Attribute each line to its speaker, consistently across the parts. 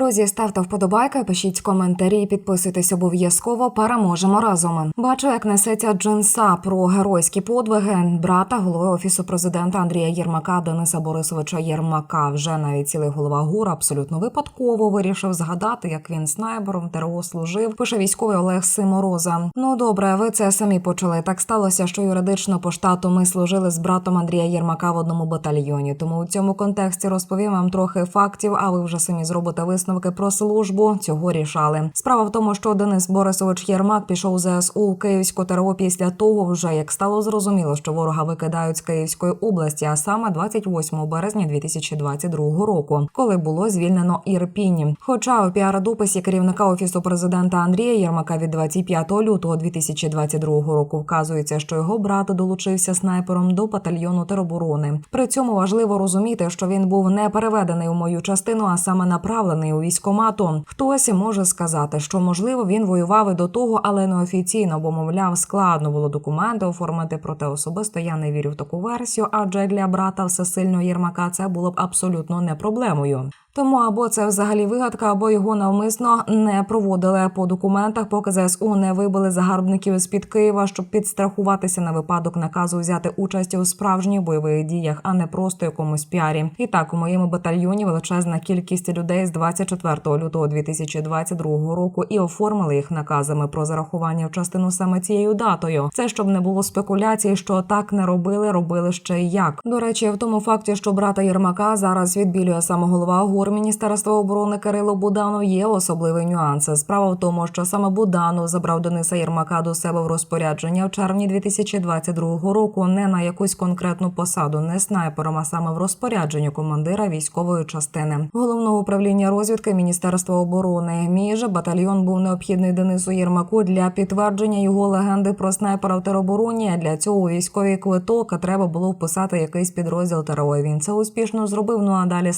Speaker 1: Друзі, ставте вподобайки, пишіть коментарі, підписуйтесь обов'язково. Переможемо разом. Бачу, як несеться джинса про геройські подвиги брата голови офісу президента Андрія Єрмака Дениса Борисовича Єрмака. Вже навіть цілий голова ГУР абсолютно випадково вирішив згадати, як він снайпером ТРО служив. Пише військовий Олег Симороза. Ну добре, ви це самі почали. Так сталося, що юридично по штату ми служили з братом Андрія Єрмака в одному батальйоні. Тому у цьому контексті розповім вам трохи фактів, а ви вже самі зробите висновки про службу. Цього рішали. Справа в тому, що Денис Борисович Єрмак пішов ЗСУ у Київську ТРО після того, вже як стало зрозуміло, що ворога викидають з Київської області, а саме 28 березня 2022 року, коли було звільнено Ірпінь. Хоча у піар-дописі керівника офісу президента Андрія Єрмака від 25 лютого 2022 року вказується, що його брат долучився снайпером до батальйону тероборони. При цьому важливо розуміти, що він був не переведений у мою частину, а саме направлений у військомату. Хтось може сказати, що можливо він воював і до того, але неофіційно, бо мовляв, складно було документи оформити. Проте особисто я не вірю в таку версію, адже для брата всесильного Єрмака це було б абсолютно не проблемою. Тому або це взагалі вигадка, або його навмисно не проводили по документах, поки ЗСУ не вибили загарбників з під Києва, щоб підстрахуватися на випадок наказу взяти участь у справжніх бойових діях, а не просто якомусь піарі. І так у моєму батальйоні величезна кількість людей з 24 лютого 2022 року і оформили їх наказами про зарахування в частину саме цією датою. Це щоб не було спекуляцій, що так не робили, робили ще й як. До речі, в тому факті, що брата Єрмака зараз відбілює саме голова ГУР Міністерства оборони Кирило Буданов, є особливий нюанс. Справа в тому, що саме Буданов забрав Дениса Єрмака до себе в розпорядження в червні 2022 року. Не на якусь конкретну посаду, не снайпером, а саме в розпорядженню командира військової частини головного управління розвідки Міністерства оборони. Мій же батальйон був необхідний Денису Єрмаку для підтвердження його легенди про снайпера в теробороні. Для цього військовий квиток треба було вписати якийсь підрозділ ТРО. Він це успішно зробив. Ну а далі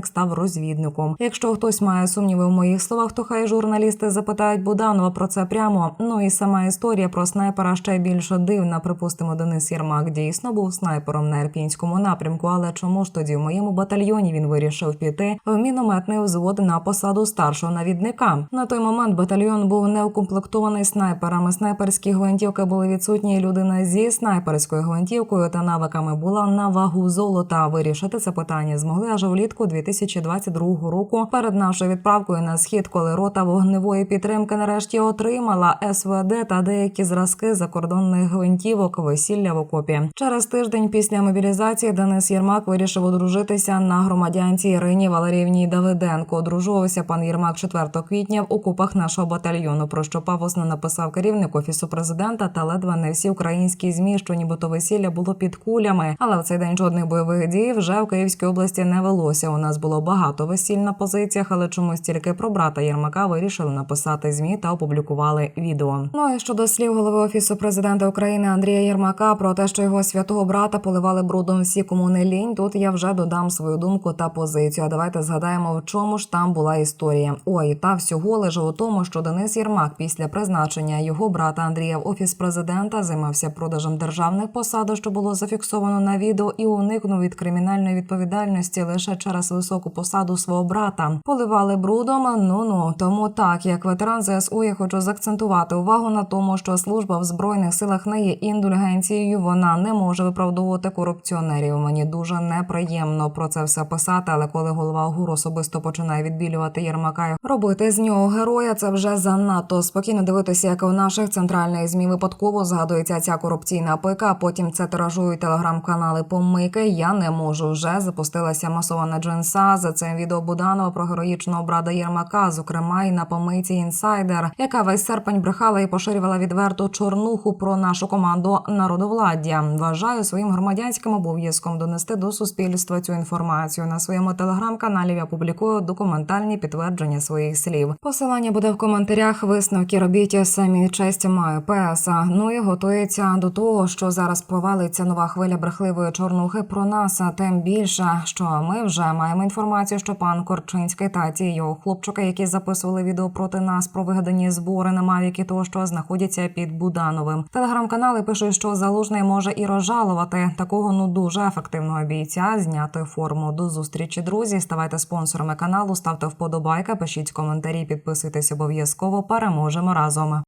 Speaker 1: снайпер-мінометник став розвідником. Якщо хтось має сумніви в моїх словах, то хай журналісти запитають Буданова про це прямо. Ну і сама історія про снайпера ще більше дивна. Припустимо, Денис Єрмак дійсно був снайпером на Ірпінському напрямку. Але чому ж тоді в моєму батальйоні він вирішив піти в мінометний взвод на посаду старшого навідника? На той момент батальйон був не укомплектований снайперами. Снайперські гвинтівки були відсутні. Людина зі снайперською гвинтівкою та навиками була на вагу золота. Вирішити це питання змогли аж влітку 2022 року. Перед нашою відправкою на схід, коли рота вогневої підтримки нарешті отримала СВД та деякі зразки закордонних гвинтівок весілля в окопі. Через тиждень після мобілізації Денис Єрмак вирішив одружитися на громадянці Ірині Валеріївні Давиденко. Одружувався пан Єрмак 4 квітня в окопах нашого батальйону. Про що пафосно написав керівник офісу президента та ледве не всі українські змі, що нібито весілля було під кулями. Але в цей день жодних бойових дій вже в Київській області не велося. У нас було багато весіль на позиціях, але чомусь тільки про брата Єрмака вирішили написати змі та опублікували відео. Ну і щодо слів голови офісу президента України Андрія Єрмака про те, що його святого брата поливали брудом всі, кому не лінь. Тут я вже додам свою думку та позицію. А давайте згадаємо, в чому ж там була історія. Ой, та всього лише у тому, що Денис Єрмак після призначення його брата Андрія в офіс президента займався продажем державних посад, що було зафіксовано на відео, і уникнув від кримінальної відповідальності лише через високу посаду свого брата. Поливали брудом. Ну ну тому так як ветеран ЗСУ, я хочу заакцентувати увагу на тому, що служба в збройних силах не є індульгенцією. Вона не може виправдовувати корупціонерів. Мені дуже неприємно про це все писати. Але коли голова ГУР особисто починає відбілювати Єрмака, робити з нього героя, це вже занадто спокійно дивитися, як у наших центральних змі випадково згадується ця корупційна пика. Потім це тиражують телеграм-канали помийки. Я не можу вже запустилася масована джинса за цим відео Буданова про героїчного брата Єрмака, зокрема і на помийці інсайдер, яка весь серпень брехала і поширювала відверту чорнуху про нашу команду народовладдя. Вважаю своїм громадянським обов'язком донести до суспільства цю інформацію. На своєму телеграм-каналі я публікую документальні підтвердження своїх слів. Посилання буде в коментарях. Висновки робіть самі честь маю ПСА. Ну і готується до того, що зараз повалиться нова хвиля брехливої чорнухи про нас. Тим більше, що ми вже маємо інформацію, що пан Корчинський та ті його хлопчики, які записували відео проти нас про вигадані збори на Мавіки, тощо знаходяться під Будановим. Телеграм-канали пишуть, що залужний може і розжалувати такого ну дуже ефективного бійця. Зняти форму до зустрічі. Друзі, ставайте спонсорами каналу, ставте вподобайка, пишіть коментарі, підписуйтесь обов'язково. Переможемо разом.